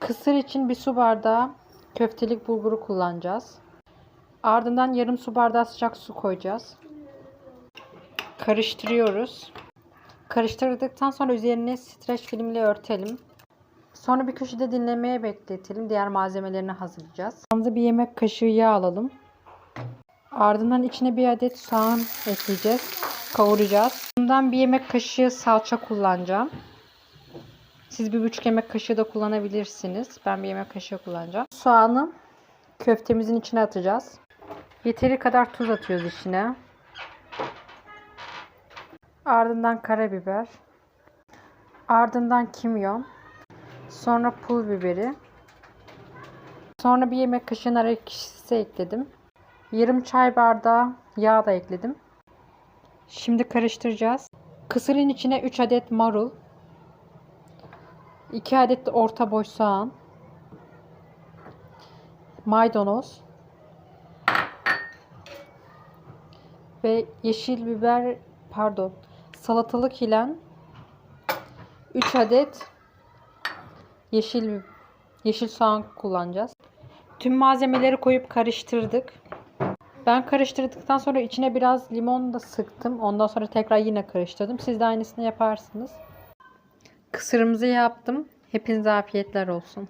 Kısır için bir su bardağı köftelik bulguru kullanacağız. Ardından yarım su bardağı sıcak su koyacağız. Karıştırıyoruz. Karıştırdıktan sonra üzerine streç filmle örtelim. Sonra bir köşede dinlemeye bekletelim. Diğer malzemelerini hazırlayacağız. Yanımıza bir yemek kaşığı yağ alalım. Ardından içine bir adet soğan ekleyeceğiz. Kavuracağız. Bundan bir yemek kaşığı salça kullanacağım. Siz bir buçuk yemek kaşığı da kullanabilirsiniz. Ben bir yemek kaşığı kullanacağım. Soğanı köftemizin içine atacağız. Yeteri kadar tuz atıyoruz içine. Ardından karabiber. Ardından kimyon. Sonra pul biberi. Sonra bir yemek kaşığı nar ekşisi ekledim. Yarım çay bardağı yağ da ekledim. Şimdi karıştıracağız. Kısırın içine 3 adet marul. 2 adet de orta boy soğan. Maydanoz. Ve yeşil biber pardon salatalık ile 3 adet yeşil yeşil soğan kullanacağız. Tüm malzemeleri koyup karıştırdık. Ben karıştırdıktan sonra içine biraz limon da sıktım. Ondan sonra tekrar yine karıştırdım. Siz de aynısını yaparsınız. Kısırımızı yaptım. Hepinize afiyetler olsun.